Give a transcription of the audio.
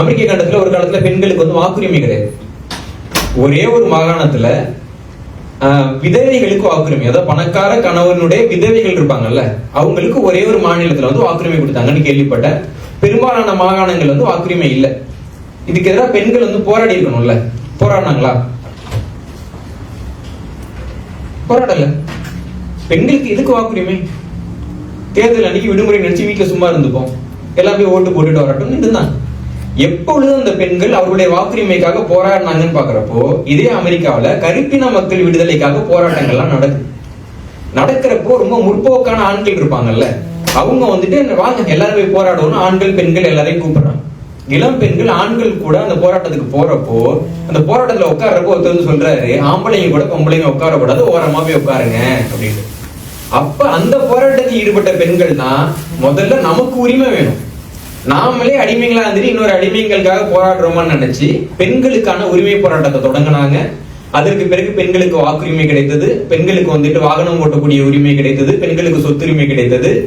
அமெரிக்க கண்டத்துல ஒரு காலத்துல பெண்களுக்கு வந்து வாக்குரிமை கிடையாது. ஒரே ஒரு மாகாணத்துல ஆஹ், விதவைகளுக்கு வாக்குரிமை. அதாவது பணக்கார கணவனுடைய விதவைகள் இருப்பாங்கல்ல அவங்களுக்கு ஒரே ஒரு மாநிலத்துல வந்து வாக்குரிமை கொடுத்தாங்கன்னு கேள்விப்பட்டேன். பெரும்பாலான மாகாணங்கள் வந்து வாக்குரிமை இல்லை. இதுக்கு எதிராக பெண்கள் வந்து போராடி இருக்கணும்ல. போராடினாங்களா? போராடல. பெண்களுக்கு எதுக்கு வாக்குரிமை? தேர்தல் அன்னைக்கு விடுமுறை நினைச்சு வீட்டுல சும்மா இருந்துப்போம். எல்லாமே ஓட்டு போட்டுட்டு வரட்டும் இருந்தாங்க எப்பொழுது அந்த பெண்கள் அவருடைய வாக்குரிமைக்காக போராடினாங்கன்னு பாக்குறப்போ இதே அமெரிக்காவில கருப்பின மக்கள் விடுதலைக்காக போராட்டங்கள்லாம் நடக்குது நடக்கிறப்போ ரொம்ப முற்போக்கான ஆண்கள் இருப்பாங்கல்ல அவங்க வந்துட்டு வாங்க எல்லாரும் போய் போராடுவோம்னு ஆண்கள் பெண்கள் எல்லாரையும் கூப்பிடுறாங்க. இளம் பெண்கள் ஆண்கள் கூட அந்த போராட்டத்துக்கு போறப்போ அந்த போராட்டத்துல உட்கார்றப்போ ஒருத்தர் வந்து சொல்றாரு ஆம்பளைங்க கூட பொம்பளைங்க உட்காரக்கூடாது ஓரமா போய் உட்காருங்க அப்படின்னு அப்ப அந்த போராட்டத்தில் ஈடுபட்ட பெண்கள் தான் முதல்ல நமக்கு உரிமை வேணும். நாமளே அடிமைகளா இருந்து இன்னொரு அடிமைகளுக்காக போராடுறோமான்னு நினைச்சு பெண்களுக்கான உரிமை போராட்டத்தை தொடங்கினாங்க. அதற்கு பிறகு பெண்களுக்கு வாக்குரிமை கிடைத்தது. பெண்களுக்கு வந்துட்டு வாகனம் ஓட்டக்கூடிய உரிமை கிடைத்தது. பெண்களுக்கு சொத்துரிமை கிடைத்தது.